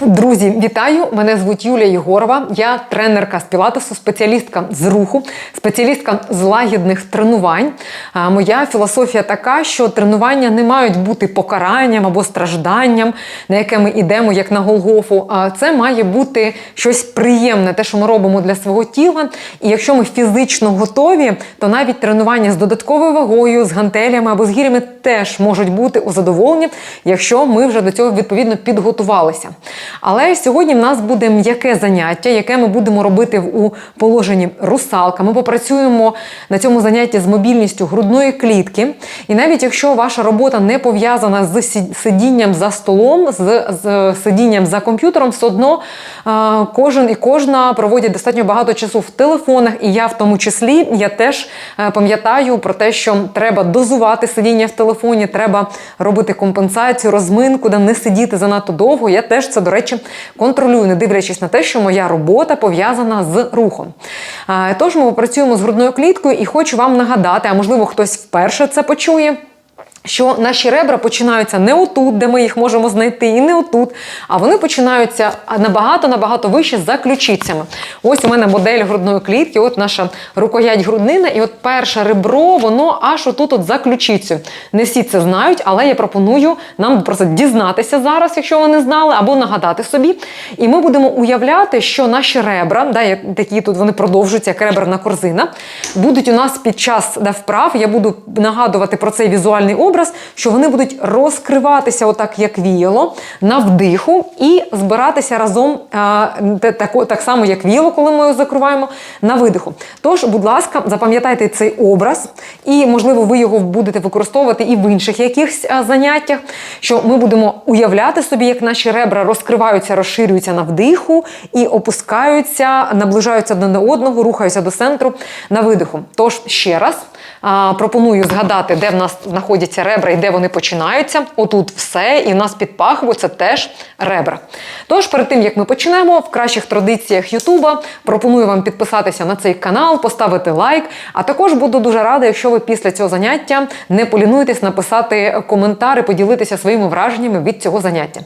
Друзі, вітаю! Мене звуть Юлія Єгорова. Я тренерка з пілатесу, спеціалістка з руху, спеціалістка з лагідних тренувань. А Моя філософія така, що тренування не мають бути покаранням або стражданням, на яке ми йдемо як на Голгофу. А це має бути щось приємне, те, що ми робимо для свого тіла. І якщо ми фізично готові, то навіть тренування з додатковою вагою, з гантелями або з гірями теж можуть бути у задоволенні, якщо ми вже до цього відповідно підготувалися. Але сьогодні в нас буде м'яке заняття, яке ми будемо робити у положенні русалка. Ми попрацюємо на цьому занятті з мобільністю грудної клітки. І навіть якщо ваша робота не пов'язана з сидінням за столом, з, з сидінням за комп'ютером, все одно кожен і кожна проводять достатньо багато часу в телефонах, і я в тому числі я теж е, пам'ятаю про те, що треба дозувати сидіння в телефоні, треба робити компенсацію, розминку, де не сидіти занадто довго. Я теж це, до речі, контролюю, не дивлячись на те, що моя робота пов'язана з рухом. Тож ми працюємо з грудною кліткою і хочу вам нагадати, а можливо хтось вперше це почує. Що наші ребра починаються не отут, де ми їх можемо знайти, і не отут, а вони починаються набагато набагато вище за ключицями. Ось у мене модель грудної клітки, от наша рукоять груднина, і от перше ребро, воно аж отут от за ключицю. Не всі це знають, але я пропоную нам просто дізнатися зараз, якщо ви не знали, або нагадати собі. І ми будемо уявляти, що наші ребра, да, такі тут вони продовжуються, як реберна корзина, будуть у нас під час да, вправ. Я буду нагадувати про цей візуальний образ, що вони будуть розкриватися, отак як віяло, на вдиху, і збиратися разом тако- так само, як віяло, коли ми його закриваємо, на видиху. Тож, будь ласка, запам'ятайте цей образ, і можливо, ви його будете використовувати і в інших якихось заняттях. Що ми будемо уявляти собі, як наші ребра розкриваються, розширюються на вдиху і опускаються, наближаються до одного, рухаються до центру на видиху. Тож ще раз. Пропоную згадати, де в нас знаходяться ребра і де вони починаються. Отут все, і в нас під пахвою це теж ребра. Тож, перед тим як ми почнемо, в кращих традиціях Ютуба пропоную вам підписатися на цей канал, поставити лайк. А також буду дуже рада, якщо ви після цього заняття не полінуєтесь написати коментар і поділитися своїми враженнями від цього заняття.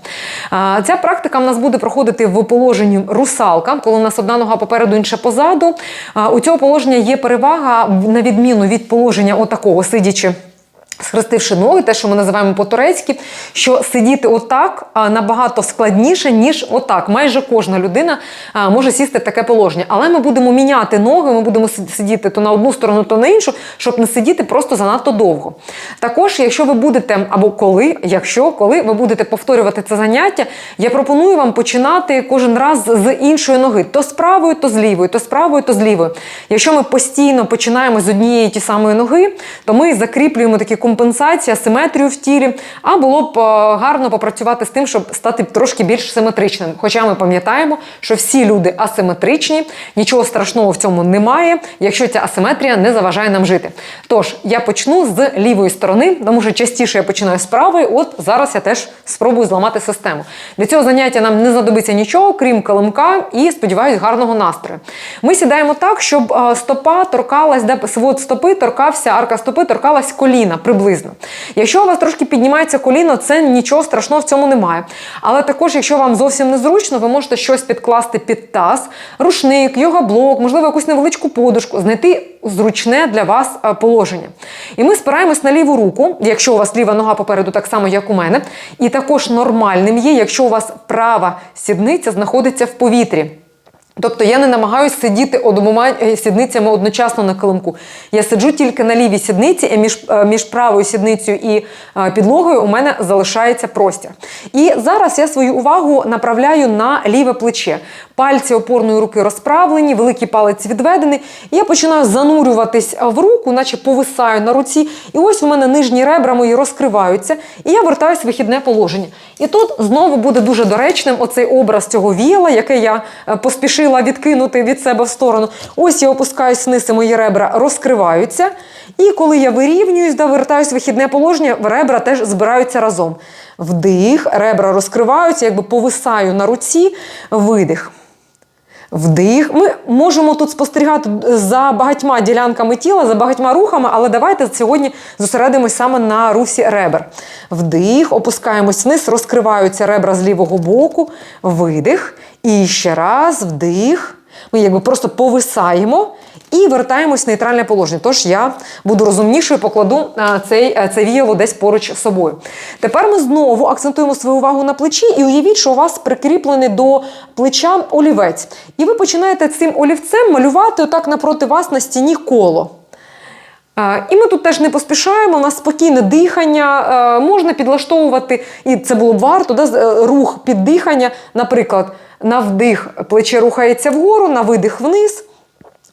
Ця практика в нас буде проходити в положенні русалка, коли у нас одна нога попереду, інша позаду. У цього положення є перевага на відміну від положення отакого, сидячи. Схрестивши ноги, те, що ми називаємо по-турецьки, що сидіти отак набагато складніше, ніж отак. Майже кожна людина може сісти в таке положення. Але ми будемо міняти ноги, ми будемо сидіти то на одну сторону, то на іншу, щоб не сидіти просто занадто довго. Також, якщо ви будете, або коли, якщо коли ви будете повторювати це заняття, я пропоную вам починати кожен раз з іншої ноги, то з правою, то з лівою, то з правою, то з лівою. Якщо ми постійно починаємо з однієї ті самої ноги, то ми закріплюємо такі компенсації, асиметрію в тілі, а було б е, гарно попрацювати з тим, щоб стати трошки більш симетричним. Хоча ми пам'ятаємо, що всі люди асиметричні, нічого страшного в цьому немає, якщо ця асиметрія не заважає нам жити. Тож я почну з лівої сторони, тому що частіше я починаю з правої. От зараз я теж спробую зламати систему. Для цього заняття нам не знадобиться нічого, крім килимка і сподіваюсь гарного настрою. Ми сідаємо так, щоб е, стопа торкалась, де свод стопи торкався, арка стопи торкалась коліна приблизно. Якщо у вас трошки піднімається коліно, це нічого страшного в цьому немає. Але також, якщо вам зовсім незручно, ви можете щось підкласти під таз, рушник, йога-блок, можливо, якусь невеличку подушку, знайти зручне для вас е, положення. І ми спираємось на ліву руку, якщо у вас ліва нога попереду, так само, як у мене. І також нормальним є, якщо у вас права сідниця знаходиться в повітрі. Тобто я не намагаюся сидіти обома е, сідницями одночасно на килимку. Я сиджу тільки на лівій сідниці, і між, е, між правою сідницею і е, підлогою у мене залишається простір. І зараз я свою увагу направляю на ліве плече. Пальці опорної руки розправлені, великий палець відведений. І я починаю занурюватись в руку, наче повисаю на руці. І ось у мене нижні ребра мої розкриваються, і я вертаюсь в вихідне положення. І тут знову буде дуже доречним оцей образ цього віяла, який я е, поспішила відкинути від себе в сторону. Ось я опускаюсь вниз, і мої ребра розкриваються. І коли я вирівнююсь, да, вертаюсь в вихідне положення, ребра теж збираються разом. Вдих, ребра розкриваються, якби повисаю на руці, видих. Вдих. Ми можемо тут спостерігати за багатьма ділянками тіла, за багатьма рухами, але давайте сьогодні зосередимось саме на русі ребер. Вдих, опускаємось вниз, розкриваються ребра з лівого боку, видих. І ще раз вдих. Ми якби просто повисаємо і вертаємось в нейтральне положення. Тож я буду розумнішою, покладу цей, це віяло десь поруч з собою. Тепер ми знову акцентуємо свою увагу на плечі і уявіть, що у вас прикріплений до плеча олівець. І ви починаєте цим олівцем малювати отак напроти вас на стіні коло. Е, І ми тут теж не поспішаємо, у нас спокійне дихання, е, можна підлаштовувати, і це було б варто, да, е, рух під дихання, наприклад, на вдих плече рухається вгору, на видих вниз.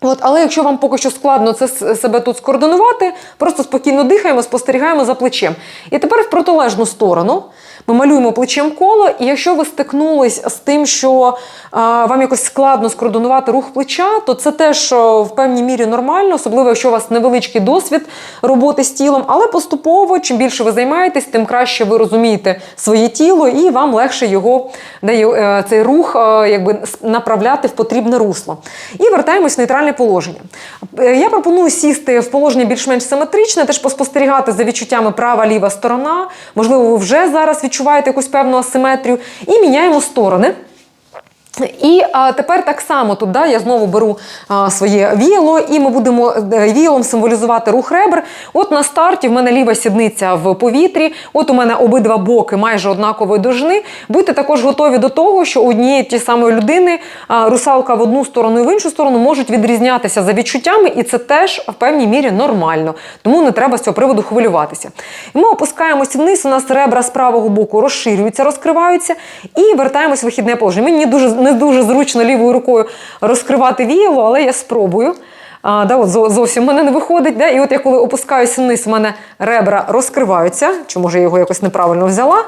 От, але якщо вам поки що складно це себе тут скоординувати, просто спокійно дихаємо, спостерігаємо за плечем. І тепер в протилежну сторону ми малюємо плечем коло, і якщо ви стикнулись з тим, що а, вам якось складно скоординувати рух плеча, то це теж в певній мірі нормально, особливо якщо у вас невеличкий досвід роботи з тілом. Але поступово, чим більше ви займаєтесь, тим краще ви розумієте своє тіло, і вам легше його де, е, цей рух е, якби направляти в потрібне русло. І вертаємось в нейтральне положення. Е, Я пропоную сісти в положення більш-менш симетричне, теж поспостерігати за відчуттями права-ліва сторона. Можливо, ви вже зараз відчуваєте якусь певну асиметрію. І міняємо сторони. І а, тепер так само тут да, я знову беру а, своє віяло, і ми будемо е, віялом символізувати рух ребер. От на старті в мене ліва сідниця в повітрі, от у мене обидва боки майже однакової довжини. Будьте також готові до того, що однієї ті самої людини а, русалка в одну сторону і в іншу сторону можуть відрізнятися за відчуттями, і це теж в певній мірі нормально. Тому не треба з цього приводу хвилюватися. І ми опускаємось вниз, у нас ребра з правого боку розширюються, розкриваються, і вертаємось в вихідне положення. Мені дуже не дуже зручно лівою рукою розкривати віяло, але я спробую. А, да, от зовсім в мене не виходить. Да? І от я коли опускаюся вниз, у мене ребра розкриваються. Чи може я його якось неправильно взяла?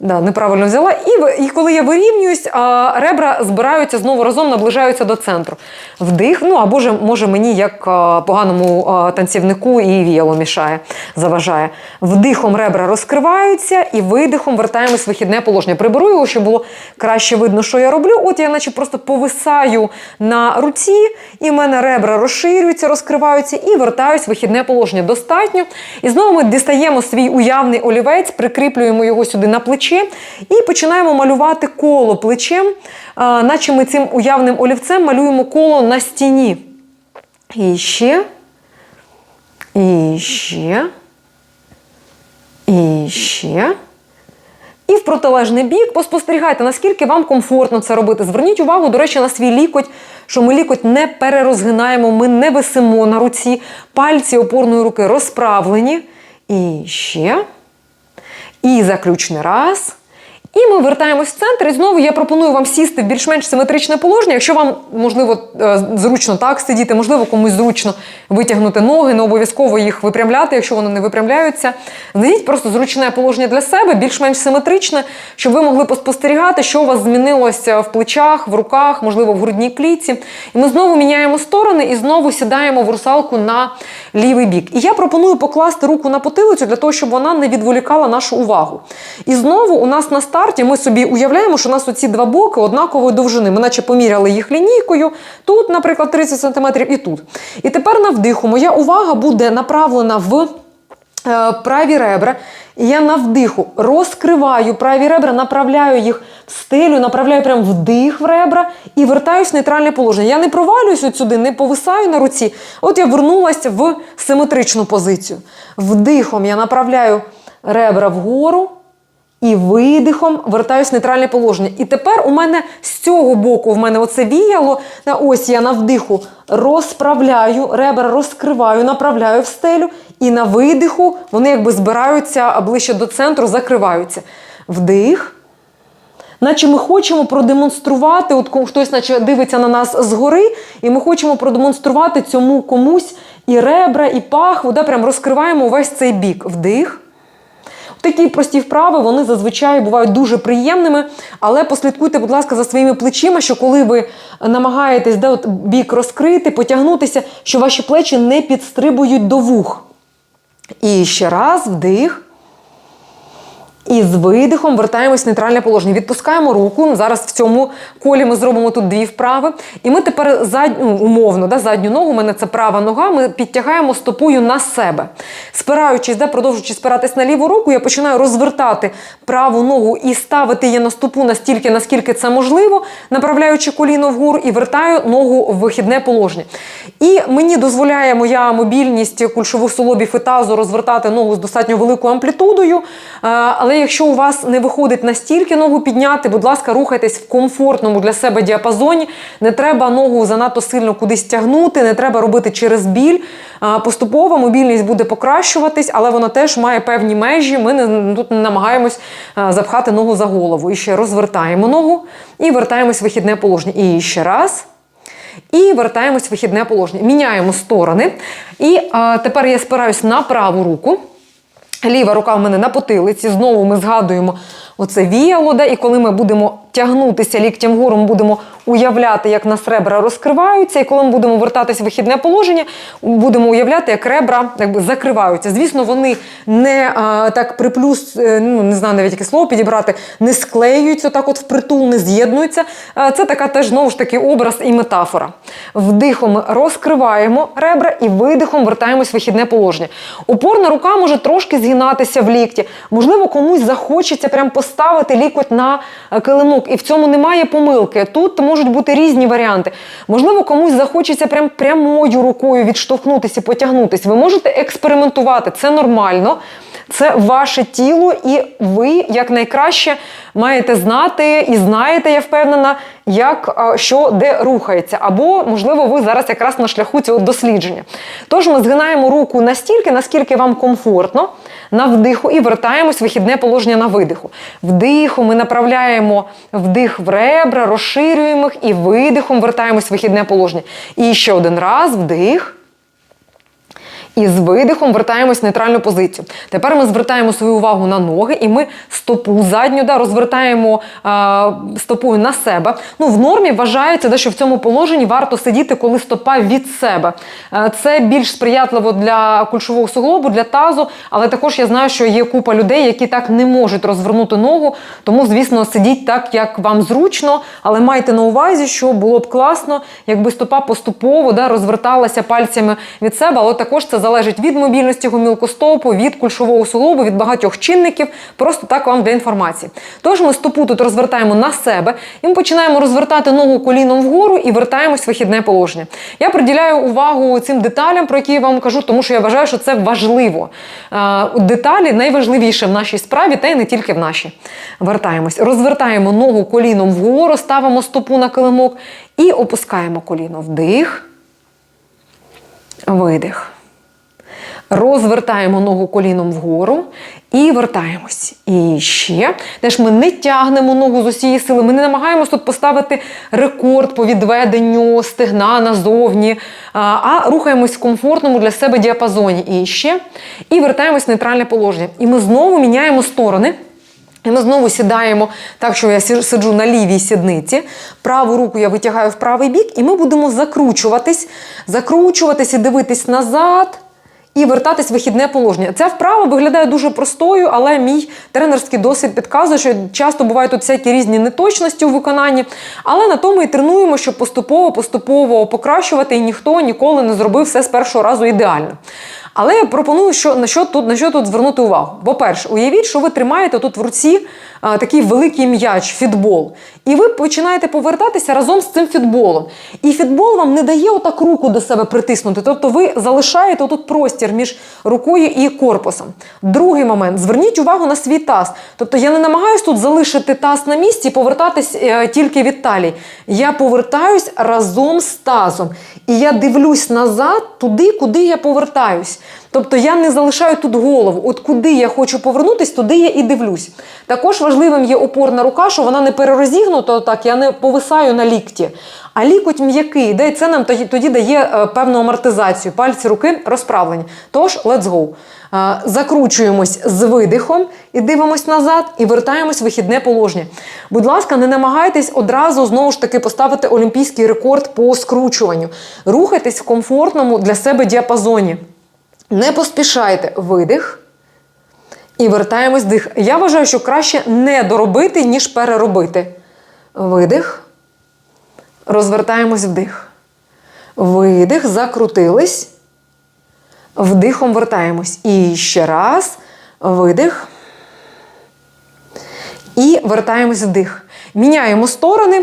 Да, неправильно взяла. І, і коли я вирівнююсь, а, ребра збираються знову разом, наближаються до центру. Вдих, ну або ж, може мені як а, поганому а, танцівнику і віяло мішає, заважає. Вдихом ребра розкриваються і видихом вертаємось в вихідне положення. Приберу його, щоб було краще видно, що я роблю. От я наче просто повисаю на руці, і в мене ребра розширюються, розкриваються і вертаюсь в вихідне положення. Достатньо. І знову ми дістаємо свій уявний олівець, прикріплюємо його сюди на плече і починаємо малювати коло плечем, наче ми цим уявним олівцем малюємо коло на стіні. І ще, і ще, і ще. І в протилежний бік поспостерігайте, наскільки вам комфортно це робити. Зверніть увагу, до речі, на свій лікоть, що ми лікоть не перерозгинаємо, ми не висимо на руці, пальці опорної руки розправлені. І ще. І заключний раз. І ми вертаємось в центр. І знову я пропоную вам сісти в більш-менш симетричне положення. Якщо вам, можливо, е, зручно так сидіти, можливо, комусь зручно витягнути ноги, не обов'язково їх випрямляти, якщо вони не випрямляються. Знайдіть просто зручне положення для себе, більш-менш симетричне, щоб ви могли поспостерігати, що у вас змінилося в плечах, в руках, можливо, в грудній клітці. І ми знову міняємо сторони і знову сідаємо в русалку на лівий бік. І я пропоную покласти руку на потилицю для того, щоб вона не відволікала нашу увагу. І знову у нас на старті ми собі уявляємо, що у нас оці два боки однакової довжини. Ми наче поміряли їх лінійкою. Тут, наприклад, 30 см і тут. І тепер на вдиху моя увага буде направлена в е, праві ребра. І я на вдиху розкриваю праві ребра, направляю їх в стелю, направляю прямо вдих в ребра і вертаюсь в нейтральне положення. Я не провалююсь от сюди, не повисаю на руці. От я вернулася в симетричну позицію. Вдихом я направляю ребра вгору. І видихом вертаюсь в нейтральне положення. І тепер у мене з цього боку в мене оце віяло. Ось я на вдиху розправляю, ребра розкриваю, направляю в стелю. І на видиху вони якби збираються ближче до центру, закриваються. Вдих. Наче ми хочемо продемонструвати, от хтось наче дивиться на нас згори, і ми хочемо продемонструвати цьому комусь і ребра, і пахву, да, прям розкриваємо весь цей бік. Вдих. Такі прості вправи вони зазвичай бувають дуже приємними, але послідкуйте, будь ласка, за своїми плечима, що коли ви намагаєтесь де от бік розкрити, потягнутися, що ваші плечі не підстрибують до вух. І ще раз вдих. І з видихом вертаємось в нейтральне положення. Відпускаємо руку. Зараз в цьому колі ми зробимо тут дві вправи. І ми тепер задню, ну, умовно, да, задню ногу, у мене це права нога, ми підтягаємо стопою на себе. Спираючись, да, продовжуючи спиратись на ліву руку, я починаю розвертати праву ногу і ставити її на стопу настільки, наскільки це можливо, направляючи коліно вгору і вертаю ногу в вихідне положення. І мені дозволяє моя мобільність кульшових суглобів і тазу розвертати ногу з достатньо великою амплітудою. Е, Якщо у вас не виходить настільки ногу підняти, будь ласка, рухайтесь в комфортному для себе діапазоні. Не треба ногу занадто сильно кудись тягнути, не треба робити через біль. Поступово мобільність буде покращуватись, але вона теж має певні межі. Ми тут не намагаємось запхати ногу за голову. І ще розвертаємо ногу і вертаємось в вихідне положення. І ще раз. І вертаємось в вихідне положення. Міняємо сторони. І а, тепер я спираюсь на праву руку. Ліва рука в мене на потилиці. Знову ми згадуємо оце віяло, і коли ми будемо тягнутися ліктям вгору, ми будемо уявляти, як нас ребра розкриваються. І коли ми будемо вертатись в вихідне положення, будемо уявляти, як ребра якби, закриваються. Звісно, вони не а, так приплюс, е, ну не знаю навіть яке слово підібрати, не склеюються так, от впритул, не з'єднуються. Це така теж знову ж таки образ і метафора. Вдихом розкриваємо ребра і видихом вертаємось в вихідне положення. Опорна рука може трошки згинатися в лікті. Можливо, комусь захочеться прям поставити лікоть на е, килимок, і в цьому немає помилки. Тут можуть бути різні варіанти. Можливо, комусь захочеться прям прямою рукою відштовхнутися, потягнутися. Ви можете експериментувати, це нормально. Це ваше тіло, і ви якнайкраще маєте знати і знаєте, я впевнена, як що де рухається. Або, можливо, ви зараз якраз на шляху цього дослідження. Тож ми згинаємо руку настільки, наскільки вам комфортно на вдиху і вертаємось в вихідне положення на видиху. Вдиху ми направляємо вдих в ребра, розширюємо їх і видихом вертаємось в вихідне положення. І ще один раз вдих. І з видихом вертаємось в нейтральну позицію. Тепер ми звертаємо свою увагу на ноги, і ми стопу задню да, розвертаємо а, стопою на себе. Ну, в нормі вважається, да, що в цьому положенні варто сидіти, коли стопа від себе. Е, Це більш сприятливо для кульшового суглобу, для тазу, але також я знаю, що є купа людей, які так не можуть розвернути ногу. Тому, звісно, сидіть так, як вам зручно, але майте на увазі, що було б класно, якби стопа поступово да, розверталася пальцями від себе, але також це залежить від мобільності гомілкостопу, від кульшового суглобу, від багатьох чинників. Просто так вам для інформації. Тож ми стопу тут розвертаємо на себе, і ми починаємо розвертати ногу коліном вгору і вертаємось в вихідне положення. Я приділяю увагу цим деталям, про які я вам кажу, тому що я вважаю, що це важливо. Е, Деталі найважливіше в нашій справі, та й не тільки в нашій. Вертаємось, розвертаємо ногу коліном вгору, ставимо стопу на килимок і опускаємо коліно. Вдих, видих. Розвертаємо ногу коліном вгору і вертаємось. І ще. Теж ми не тягнемо ногу з усієї сили. Ми не намагаємось тут поставити рекорд по відведенню стегна назовні, а, рухаємось в комфортному для себе діапазоні. І ще. І вертаємось в нейтральне положення. І ми знову міняємо сторони. І ми знову сідаємо так, що я сиджу на лівій сідниці. Праву руку я витягаю в правий бік, і ми будемо закручуватись, закручуватись і дивитись назад. І вертатись в вихідне положення. Ця вправа виглядає дуже простою, але мій тренерський досвід підказує, що часто бувають тут всякі різні неточності у виконанні. Але на тому і тренуємо, щоб поступово, поступово покращувати, і ніхто ніколи не зробив все з першого разу ідеально. Але я пропоную, що на що тут на що тут звернути увагу. По-перше, уявіть, що ви тримаєте тут в руці а, такий великий м'яч, фітбол, і ви починаєте повертатися разом з цим фітболом. І фітбол вам не дає отак руку до себе притиснути. Тобто ви залишаєте тут простір між рукою і корпусом. Другий момент: зверніть увагу на свій таз. Тобто я не намагаюсь тут залишити таз на місці і повертатись е, тільки від талії. Я повертаюсь разом з тазом. І я дивлюсь назад туди, куди я повертаюсь. Тобто я не залишаю тут голову. От куди я хочу повернутись, туди я і дивлюсь. Також важливим є опорна рука, що вона не перерозігнута, так я не повисаю на лікті. А лікоть м'який, де це нам тоді, дає е, певну амортизацію. Пальці руки розправлені. Тож, let's go. Е, Закручуємось з видихом і дивимось назад, і вертаємось в вихідне положення. Будь ласка, не намагайтесь одразу знову ж таки поставити олімпійський рекорд по скручуванню. Рухайтесь в комфортному для себе діапазоні. Не поспішайте видих. І вертаємось вдих. Я вважаю, що краще не доробити, ніж переробити. Видих. Розвертаємось вдих. Видих, закрутились. Вдихом вертаємось. І ще раз. Видих. І вертаємось вдих. Міняємо сторони.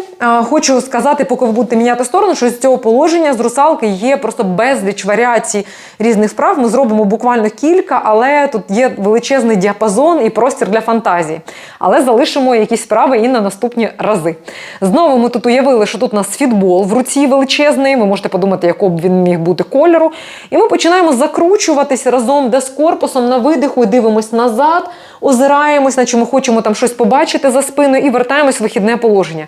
Хочу сказати, поки ви будете міняти сторону, що з цього положення з русалки є просто безліч варіацій різних вправ. Ми зробимо буквально кілька, але тут є величезний діапазон і простір для фантазії. Але залишимо якісь вправи і на наступні рази. Знову ми тут уявили, що тут у нас фітбол в руці величезний. Ви можете подумати, якого б він міг бути кольору. І ми починаємо закручуватись разом де з корпусом на видиху і дивимось назад, озираємось, наче ми хочемо там щось побачити за спиною, і вертаємось в вихідне положення.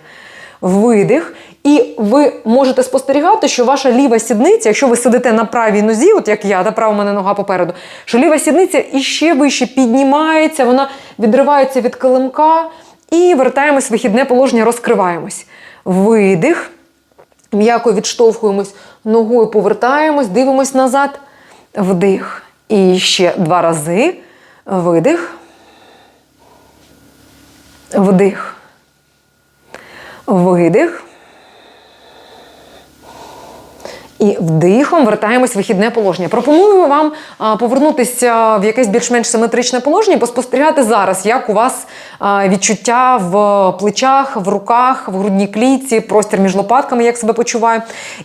Видих. І ви можете спостерігати, що ваша ліва сідниця, якщо ви сидите на правій нозі, от як я, та права мене нога попереду, що ліва сідниця іще вище піднімається, вона відривається від килимка, і вертаємось в вихідне положення, розкриваємось. Видих. М'яко відштовхуємось ногою, повертаємось, дивимось назад. Вдих. І ще два рази. Видих. Вдих. Видих. І вдихом вертаємось в вихідне положення. Пропоную вам повернутися в якесь більш-менш симетричне положення і поспостерігати зараз, як у вас відчуття в плечах, в руках, в грудній клітці, простір між лопатками, як себе почуваю.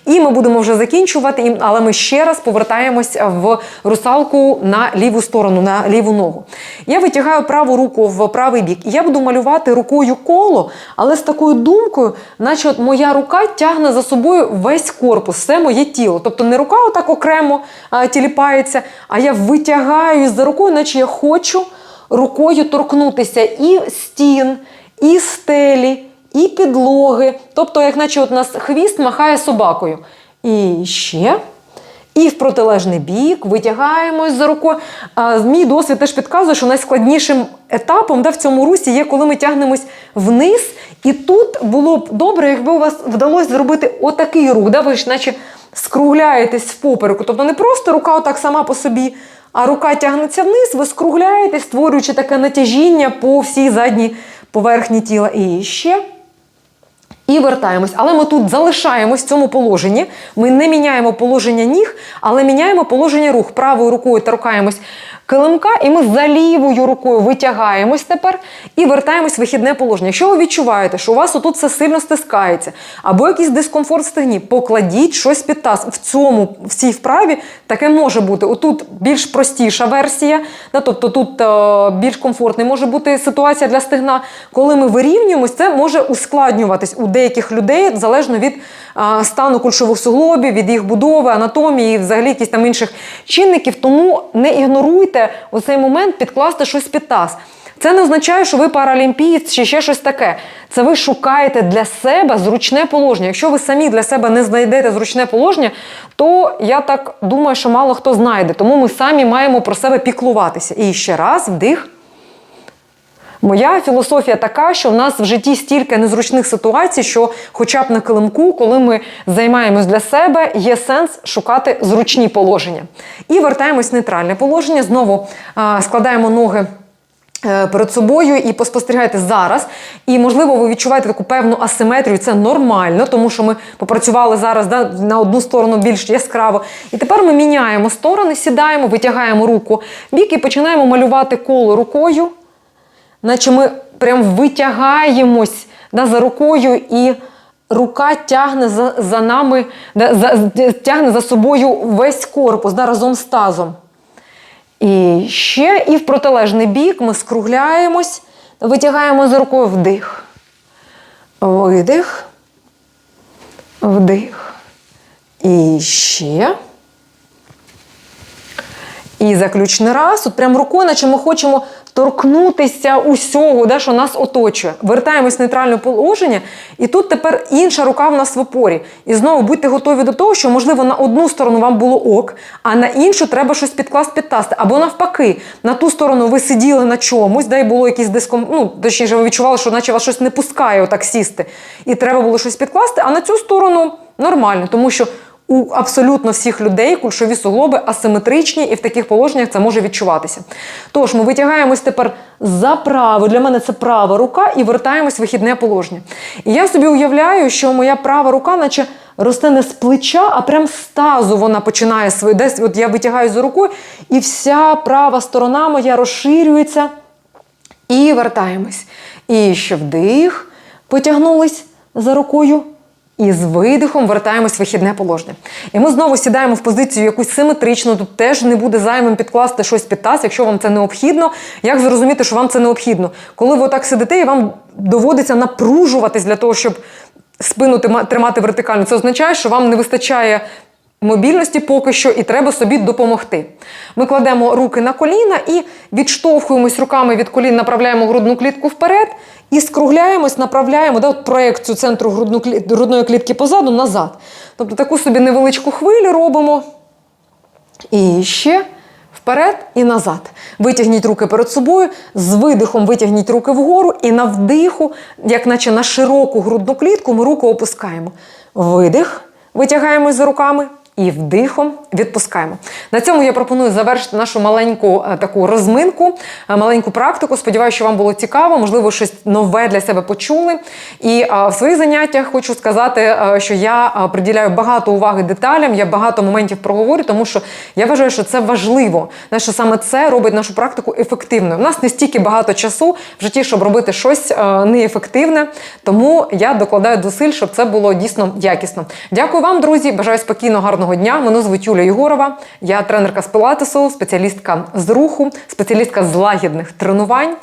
І ми будемо вже закінчувати, але ми ще раз повертаємось в русалку на ліву сторону, на ліву ногу. Я витягаю праву руку в правий бік. І я буду малювати рукою коло, але з такою думкою, наче от моя рука тягне за собою весь корпус, все моє тіло. Тобто не рука отак окремо тіліпається, а я витягаю за рукою, наче я хочу рукою торкнутися і стін, і стелі, і підлоги. Тобто, як наче от нас хвіст махає собакою. І ще. І в протилежний бік витягаємось за рукою. А, мій досвід теж підказує, що найскладнішим етапом да, в цьому русі є, коли ми тягнемось вниз. І тут було б добре, якби у вас вдалося зробити отакий рух. Да, ви ж наче скругляєтесь в попереку. Тобто не просто рука отак сама по собі, а рука тягнеться вниз, ви скругляєтесь, створюючи таке натяжіння по всій задній поверхні тіла. І ще. І вертаємось. Але ми тут залишаємось в цьому положенні. Ми не міняємо положення ніг, але міняємо положення рух. Правою рукою торкаємось килимка, і ми за лівою рукою витягаємось тепер і вертаємось в вихідне положення. Якщо ви відчуваєте, що у вас отут все сильно стискається, або якийсь дискомфорт в стегні, покладіть щось під таз. В цьому, в цій вправі таке може бути. Отут більш простіша версія, да, тобто тут е, більш комфортний може бути ситуація для стегна. Коли ми вирівнюємось, це може ускладнюватись у деяких людей залежно від е, стану кульшових суглобів, від їх будови, анатомії, взагалі якісь там інших чинників. Тому не ігноруйте у цей момент підкласти щось під таз. Це не означає, що ви паралімпієць чи ще щось таке. Це ви шукаєте для себе зручне положення. Якщо ви самі для себе не знайдете зручне положення, то я так думаю, що мало хто знайде. Тому ми самі маємо про себе піклуватися. І ще раз вдих. Моя філософія така, що в нас в житті стільки незручних ситуацій, що, хоча б на килимку, коли ми займаємось для себе, є сенс шукати зручні положення. І вертаємось в нейтральне положення. Знову а, складаємо ноги. е, Перед собою і поспостерігайте зараз. І, можливо, ви відчуваєте таку певну асиметрію. Це нормально, тому що ми попрацювали зараз да, на одну сторону більш яскраво. І тепер ми міняємо сторони, сідаємо, витягаємо руку в бік і починаємо малювати коло рукою наче ми прям витягаємось да, за рукою, і рука тягне за, за нами, да, за, тягне за собою весь корпус да, разом з тазом. І ще і в протилежний бік ми скругляємось, витягаємо за рукою вдих. Видих. Вдих. І ще. І заключний раз, от прям рукою, наче ми хочемо торкнутися усього, да, що нас оточує. Вертаємось в нейтральне положення, і тут тепер інша рука в нас в опорі. І знову будьте готові до того, що, можливо, на одну сторону вам було ок, а на іншу треба щось підкласти, підтасти. Або навпаки, на ту сторону ви сиділи на чомусь, і було якийсь диском... ну, точніше, ви відчували, що наче вас щось не пускає отак сісти. І треба було щось підкласти, а на цю сторону нормально, тому що у абсолютно всіх людей кульшові суглоби асиметричні, і в таких положеннях це може відчуватися. Тож ми витягаємось тепер за праву. Для мене це права рука, і вертаємось в вихідне положення. І я собі уявляю, що моя права рука, наче росте не з плеча, а прям з тазу вона починає свою. Десь от я витягаю за рукою, і вся права сторона моя розширюється. І вертаємось. І ще вдих, потягнулись за рукою. І з видихом вертаємось в вихідне положення. І ми знову сідаємо в позицію якусь симетричну. Тут теж не буде зайвим підкласти щось під таз, якщо вам це необхідно. Як зрозуміти, що вам це необхідно? Коли ви отак сидите, і вам доводиться напружуватись для того, щоб спину тримати вертикально, це означає, що вам не вистачає мобільності поки що, і треба собі допомогти. Ми кладемо руки на коліна і відштовхуємось руками від колін, направляємо грудну клітку вперед і скругляємось, направляємо да, от проекцію центру грудну грудної клітки позаду назад. Тобто таку собі невеличку хвилю робимо. І ще вперед і назад. Витягніть руки перед собою, з видихом витягніть руки вгору, і на вдиху, як наче на широку грудну клітку, ми руку опускаємо. Видих, витягаємось за руками. І вдихом відпускаємо. На цьому я пропоную завершити нашу маленьку е, таку розминку, е, маленьку практику. Сподіваюся, що вам було цікаво, можливо, щось нове для себе почули. І е, в своїх заняттях хочу сказати, що я приділяю багато уваги деталям, я багато моментів проговорю, тому що я вважаю, що це важливо. Що саме це робить нашу практику ефективною. У нас не стільки багато часу в житті, щоб робити щось неефективне. Тому я докладаю зусиль, щоб це було дійсно якісно. Дякую вам, друзі. Бажаю спокійного, гарного дня. Мене звуть Юля Єгорова. Я тренерка з пілатесу, спеціалістка з руху, спеціалістка з лагідних тренувань.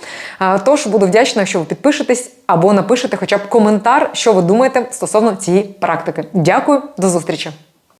Тож буду вдячна, якщо ви підпишетесь або напишете хоча б коментар, що ви думаєте стосовно цієї практики. Дякую, до зустрічі!